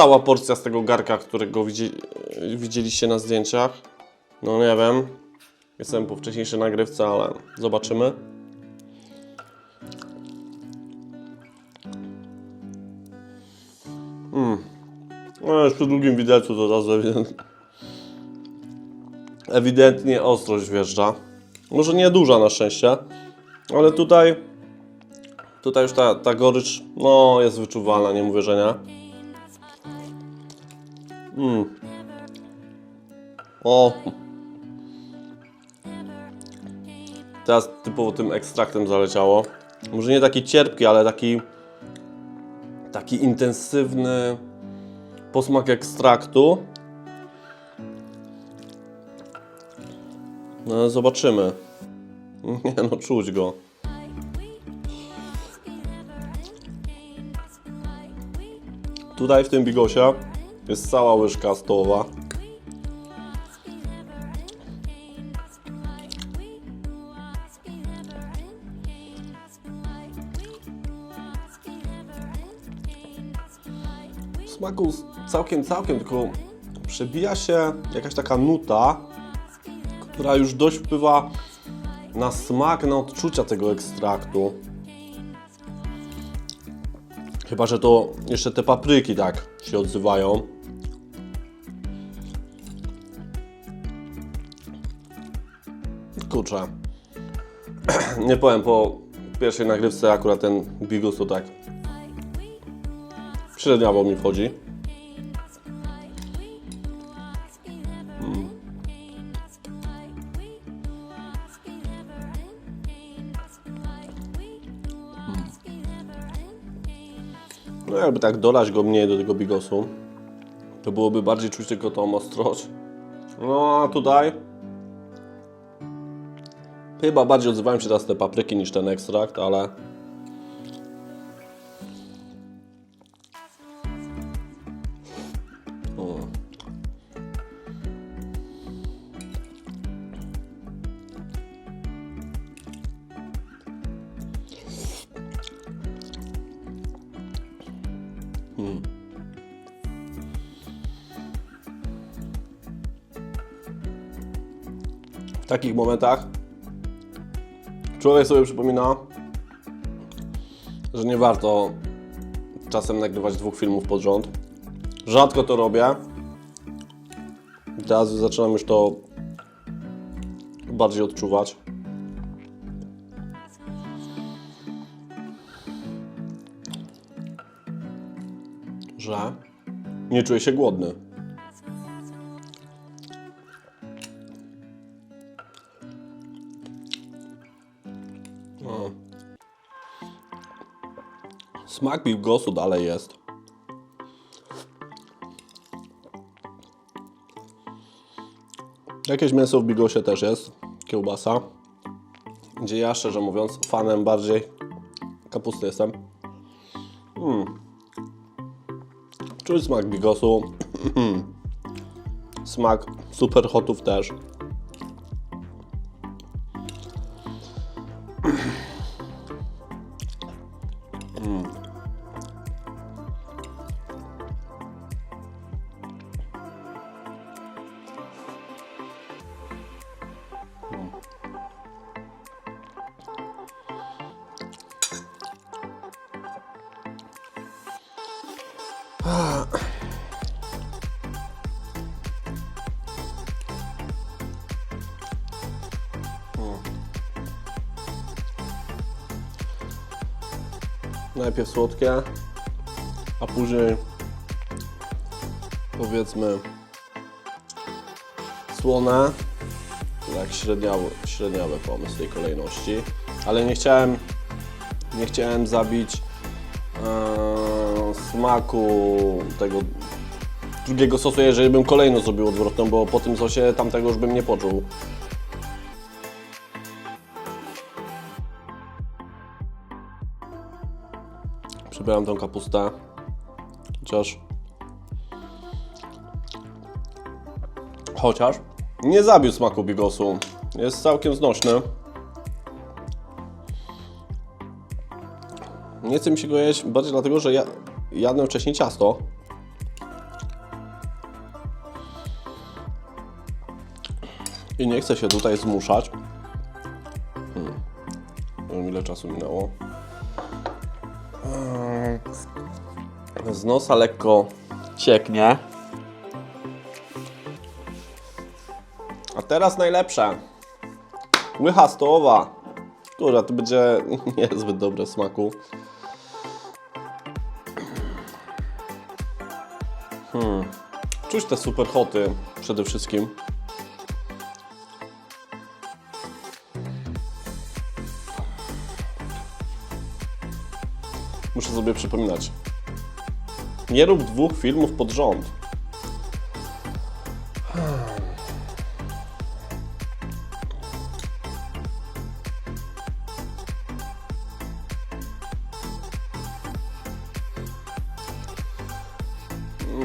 cała porcja z tego garka, którego widzi, widzieliście na zdjęciach. No nie wiem. Jestem po wcześniejszej nagrywce, ale zobaczymy. Mm. No już przy drugim widelcu to razu ewidentnie, ewidentnie ostrość wjeżdża. Może nie duża na szczęście, ale tutaj tutaj już ta, ta gorycz no jest wyczuwalna, nie mówię, że nie. Mm. O. Teraz typowo tym ekstraktem zaleciało. Może nie taki cierpki, ale taki taki intensywny posmak ekstraktu. No zobaczymy. Nie no, czuć go. Tutaj w tym bigosie jest cała łyżka stołowa. W smaku całkiem, całkiem, tylko przebija się jakaś taka nuta, która już dość wpływa na smak, na odczucia tego ekstraktu. Chyba, że to jeszcze te papryki tak się odzywają. Kurczę. Nie powiem, po pierwszej nagrywce akurat ten bigos to tak średniawo mi wchodzi. No jakby tak dolać go mniej do tego bigosu, to byłoby bardziej czuć tylko tą ostrość. No a tutaj chyba bardziej odzywają się teraz te papryki niż ten ekstrakt, ale O. w takich momentach człowiek sobie przypomina, że nie warto czasem nagrywać dwóch filmów pod rząd. Rzadko to robię. Teraz zaczynam już to bardziej odczuwać. Że nie czuję się głodny. O. Smak bigosu dalej jest. Jakieś mięso w bigosie też jest, kiełbasa. Gdzie ja szczerze mówiąc fanem bardziej kapusty jestem. Mm. Czuć smak bigosu. smak super hotów też. Najpierw słodkie, a później powiedzmy słone. Tak średniawy, średniawy pomysł tej kolejności. Ale nie chciałem, nie chciałem zabić e, smaku tego drugiego sosu, jeżeli bym kolejno zrobił odwrotną, bo po tym sosie tamtego już bym nie poczuł. przebieram tą kapustę. Chociaż... Chociaż nie zabił smaku bigosu. Jest całkiem znośny. Nie chce mi się go jeść bardziej dlatego, że ja jadłem wcześniej ciasto. I nie chcę się tutaj zmuszać. Hmm. Ile czasu minęło. Hmm. Z nosa lekko cieknie. A teraz najlepsze. Łycha stołowa. Kurwa, to będzie niezbyt dobre smaku. Hmm. Czuć te super hoty przede wszystkim. Muszę sobie przypominać. Nie rób dwóch filmów pod rząd.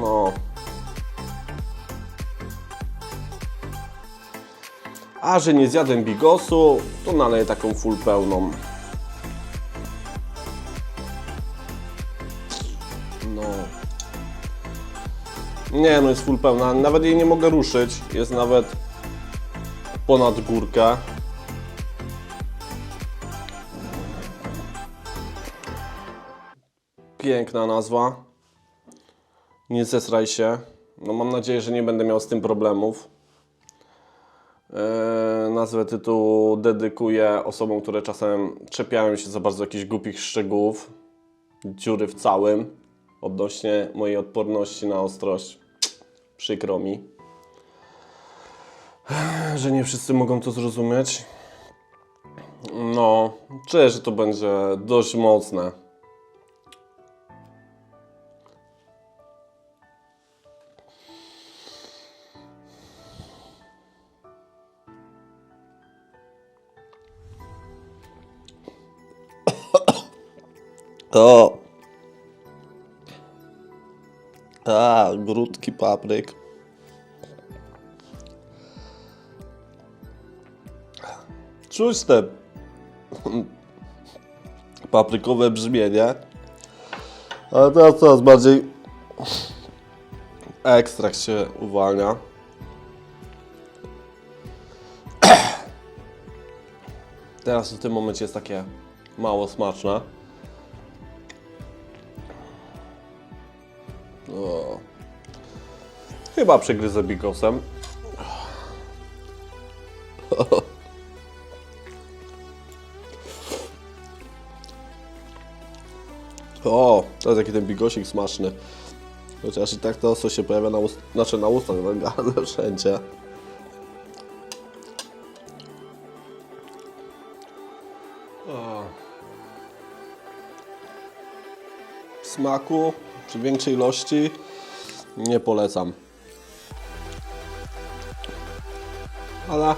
No. A że nie zjadłem bigosu, to naleję taką full pełną. Nie, no jest full pełna. Nawet jej nie mogę ruszyć. Jest nawet ponad górkę. Piękna nazwa. Nie zesraj się. No mam nadzieję, że nie będę miał z tym problemów. Eee, nazwę tytułu dedykuję osobom, które czasem czepiają się za bardzo jakichś głupich szczegółów. Dziury w całym. Odnośnie mojej odporności na ostrość. Przykro mi. Że nie wszyscy mogą to zrozumieć. No, czuję, że to będzie dość mocne. O. A, grudki papryk. Czuć te paprykowe brzmienie. Ale teraz coraz bardziej ekstrakt się uwalnia. Teraz w tym momencie jest takie mało smaczne. Chyba przegryzę bigosem. O, to jest jaki ten bigosik smaczny. Chociaż i tak to ostro się pojawia na ust, znaczy na ustach, gardle, wszędzie. O. Smaku przy większej ilości nie polecam. Ale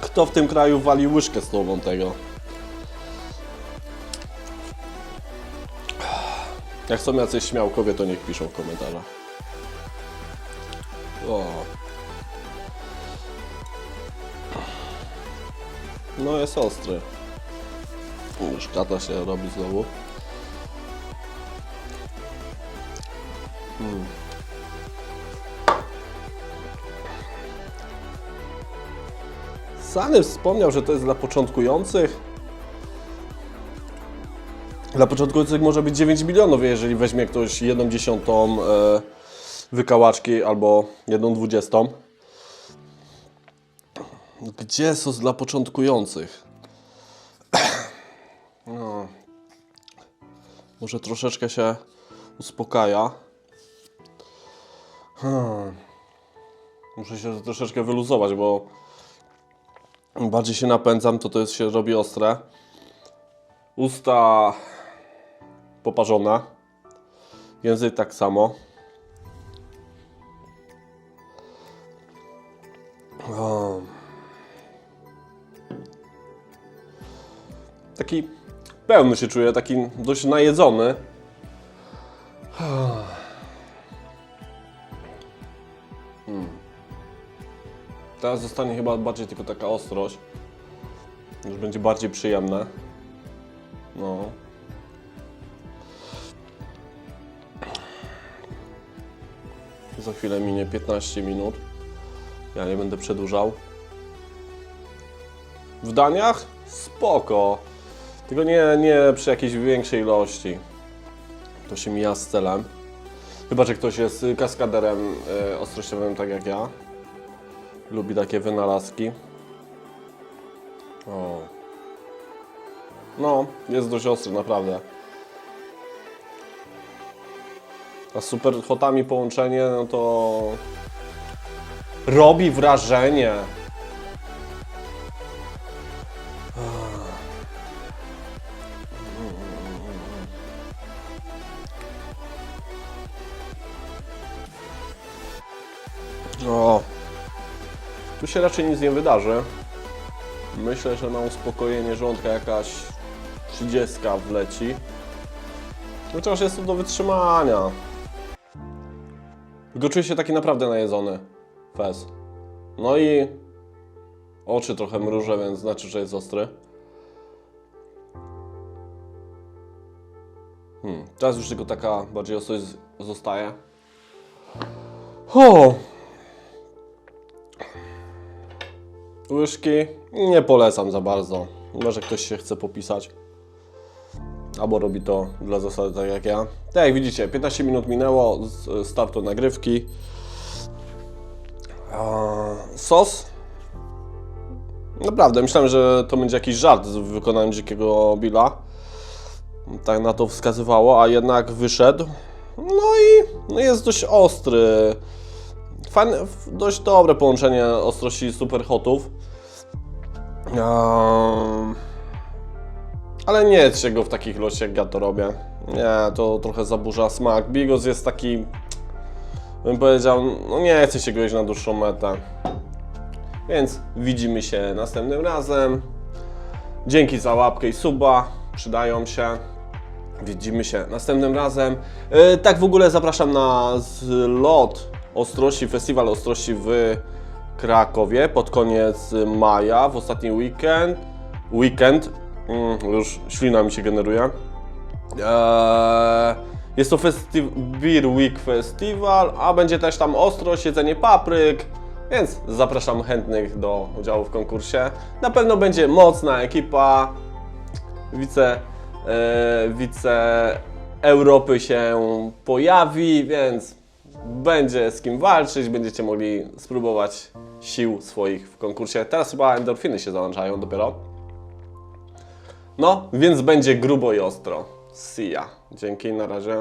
kto w tym kraju wali łyżkę stolową tego? Jak są jacyś śmiałkowie, to niech piszą w komentarzach. O. No jest ostry. Już kata się robi znowu. Sany wspomniał, że to jest dla początkujących. Dla początkujących może być 9 milionów, jeżeli weźmie ktoś 1 dziesiątą e, wykałaczki albo 1 dwudziestą. Gdzie sos dla początkujących? No. Może troszeczkę się uspokaja. Hmm. Muszę się troszeczkę wyluzować, bo bardziej się napędzam, to to jest, się robi ostre. Usta poparzone. Język tak samo. O. Taki pełny się czuję, taki dość najedzony. Teraz zostanie chyba bardziej tylko taka ostrość. Już będzie bardziej przyjemne. No. Za chwilę minie 15 minut. Ja nie będę przedłużał. W daniach? Spoko. Tylko nie, nie przy jakiejś większej ilości. To się mija z celem. Chyba, że ktoś jest kaskaderem y, ostrościowym, tak jak ja. Lubi takie wynalazki. O. No, jest dość ostry, naprawdę. A super hotami połączenie, no to robi wrażenie. Tu się raczej nic nie wydarzy. Myślę, że na uspokojenie żołądka jakaś 30 wleci. Chociaż jest to do wytrzymania. Tylko czuję się taki naprawdę najedzony. Fez. No i oczy trochę mrużę, więc znaczy, że jest ostry. Hmm. Teraz już tylko taka bardziej ostrość zostaje. O! Łyżki nie polecam za bardzo. Może ktoś się chce popisać. Albo robi to dla zasady tak jak ja. Tak jak widzicie, 15 minut minęło z startu nagrywki. Sos. Naprawdę, myślałem, że to będzie jakiś żart z wykonaniem dzikiego Billa. Tak na to wskazywało, a jednak wyszedł. No i no jest dość ostry. Fajne, dość dobre połączenie ostrości superhotów. Eee, ale nie jedzcie go w takich ilościach, jak ja to robię. Nie, to trochę zaburza smak. Bigos jest taki, bym powiedział, no nie chce się go jeść na dłuższą metę. Więc widzimy się następnym razem. Dzięki za łapkę i suba, przydają się. Widzimy się następnym razem. E, tak w ogóle zapraszam na zlot Ostrości, Festiwal Ostrości w Krakowie pod koniec maja, w ostatni weekend. Weekend, mm, już ślina mi się generuje. Eee, jest to festi- Beer Week Festival, a będzie też tam ostrość, jedzenie papryk, więc zapraszam chętnych do udziału w konkursie. Na pewno będzie mocna ekipa. Wice, e, wice Europy się pojawi, więc będzie z kim walczyć, będziecie mogli spróbować sił swoich w konkursie. Teraz chyba endorfiny się załączają dopiero. No, więc będzie grubo i ostro. See ya. Dzięki, na razie.